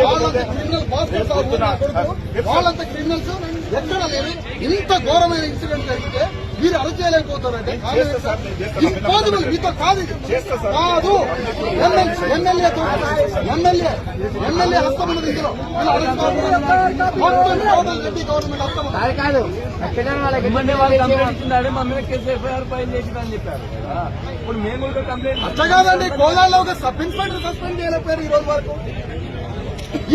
వాళ్ళంత క్రిమినల్ వాళ్ళంత క్రిమినల్స్ ఎక్కడ ఇంత ఘోరమైన ఇన్సిడెంట్ జరిగితే మీరు అరెస్ట్ చేయలేకపోతారంటే ఇంపాసిబుల్ మీతో కాదు. కాదు. ఎమ్మెల్యే ఎమ్మెల్యే ఎమ్మెల్యే హస్తం ఉన్నది ఇందులో. మొత్తం టోటల్ రెడ్డి గవర్నమెంట్ హస్తం. ఇప్పుడు మేము కూడా కంప్లైంట్ అట్లా కాదండి కోలాల్లో ఒక సబ్ ఇన్స్పెక్టర్ సస్పెండ్ చేయలేకపోయారు ఈ రోజు వరకు.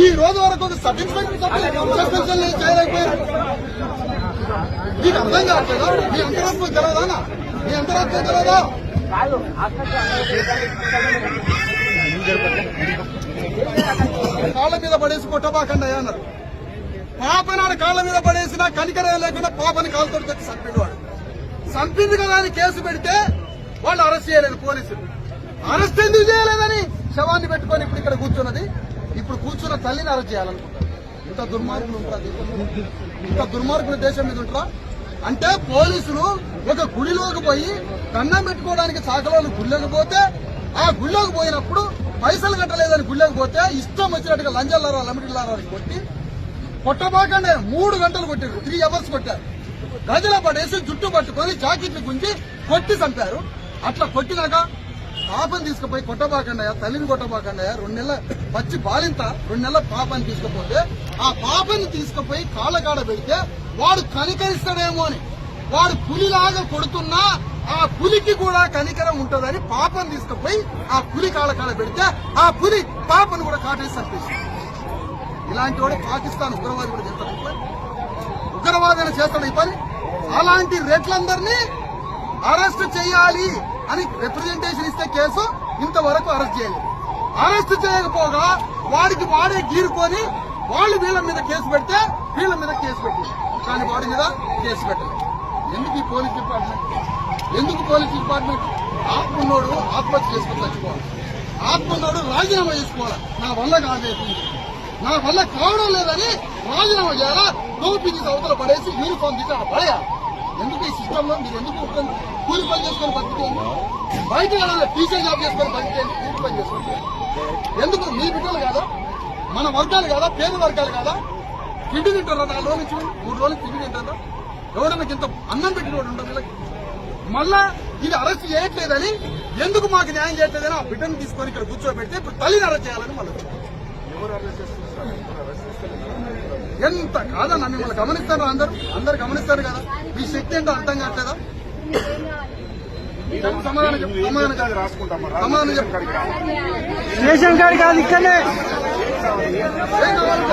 ఈ రోజు వరకు ఒక సబ్ ఇన్స్పెక్టర్ చేయలేకపోయారు. మీకు అర్థం కావట్లేదా? మీ అంతరాత్మ తెలవదానా? మీ అంతరాత్మ తెలవదా? కాళ్ళ మీద పడేసి కొట్టబాకండి అన్నారు. పాపనాడు కాళ్ళ మీద పడేసినా కనికరం లేకుండా పాపని కాలుతో తెచ్చి చంపిండు వాడు చంపింది కదా అని కేసు పెడితే వాళ్ళు అరెస్ట్ చేయలేదు పోలీసులు. అరెస్ట్ ఎందుకు చేయలేదని శవాన్ని పెట్టుకొని ఇప్పుడు ఇక్కడ కూర్చున్నది? ఇప్పుడు కూర్చున్న తల్లిని అరెస్ట్ చేయాలనుకుంటారు. ఇంత దుర్మార్గులు ఉంటారా ఇంత దుర్మార్గుల దేశం మీద ఉంటారా? అంటే పోలీసులు ఒక గుడిలోకి పోయి దండం పెట్టుకోవడానికి చాకలోని గుళ్ళకి పోతే ఆ గుళ్ళోకి పోయినప్పుడు పైసలు కట్టలేదని గుళ్ళకి పోతే ఇష్టం వచ్చినట్టుగా లంజల్లారా లమిటిల్లారా అని కొట్టి కొట్టబాకండే మూడు గంటలు కొట్టారు త్రీ అవర్స్ కొట్టారు. గదిలో పడేసి జుట్టు పట్టుకొని జాకెట్లు గుంజి కొట్టి చంపారు. అట్లా కొట్టినాక పాపని తీసుకుపోయి కొట్టబాకండి తల్లిని కొట్టబాకండి రెండు నెలల పచ్చి బాలింత రెండు నెలల పాపని తీసుకుపోతే ఆ పాపని తీసుకుపోయి కాళ్ళకాడ పెడితే వాడు కనికరిస్తాడేమో అని. వాడు పులిలాగా కొడుతున్నా ఆ పులికి కూడా కనికరం ఉంటుందని పాపను తీసుకుపోయి ఆ పులి కాళ్ళకాడ పెడితే ఆ పులి పాపను కూడా కాటేసి అనిపిస్తుంది ఇలాంటి వాడు పాకిస్తాన్ ఉగ్రవాది కూడా చేస్తాడు పని. ఉగ్రవాదన చేస్తాడు ఈ పని. అలాంటి రెట్లందరినీ అరెస్ట్ చేయాలి అని రిప్రజెంటేషన్ ఇస్తే కేసు ఇంతవరకు అరెస్ట్ చేయలేదు. అరెస్ట్ చేయకపోగా వాడికి వాడే గీరుకొని వాళ్ళు వీళ్ళ మీద కేసు పెడితే వీళ్ళ మీద కేసు పెట్టారు కానీ వాడి మీద కేసు పెట్టలేదు. ఎందుకు ఈ పోలీస్ డిపార్ట్మెంట్? ఎందుకు పోలీస్ డిపార్ట్మెంట్? ఆత్మన్నోడు ఆత్మహత్య చేసుకుని చచ్చిపోవాలి. ఆత్మన్నోడు రాజీనామా చేసుకోవాలి. నా వల్ల కాదేసింది నా వల్ల కావడం లేదని రాజీనామా చేయాలా? టోపీ తీసి అవతల పడేసి యూనిఫామ్ తీసి అక్కడ పడేయాలి. ఎందుకు ఈ సిస్టంలో మీరు ఎందుకు కూలి పని చేసుకొని బతికేయండి బయట వెళ్ళాలి టీచర్ జాబ్ చేసుకొని బతికేయండి కూలి పని చేసుకొని ఎందుకు? మీ బిడ్డలు కాదా? మన వర్గాలు కాదా? పేద వర్గాలు కాదా? తిండి తింటారా నాలుగు రోజుల నుంచి మూడు రోజులు తిండి తింటారా ఎవరైనా ఇంత అన్నం పెట్టిన వాడు ఉండదు వీళ్ళకి. మళ్ళా ఇది అరెస్ట్ చేయట్లేదని ఎందుకు మాకు న్యాయం చేయట్లేదని ఆ బిడ్డను తీసుకొని ఇక్కడ కూర్చోబెడితే ఇప్పుడు తల్లిని అరెస్ట్ చేయాలని మళ్ళీ ఎంత కాదన్న మిమ్మల్ని గమనిస్తారు అందరూ? అందరు గమనిస్తారు కదా? మీ శక్తి ఏంటో అర్థం కావట్లేదా? స్టేషన్ కాడి కాదు ఇక్కడనే. ఏం కావాలి?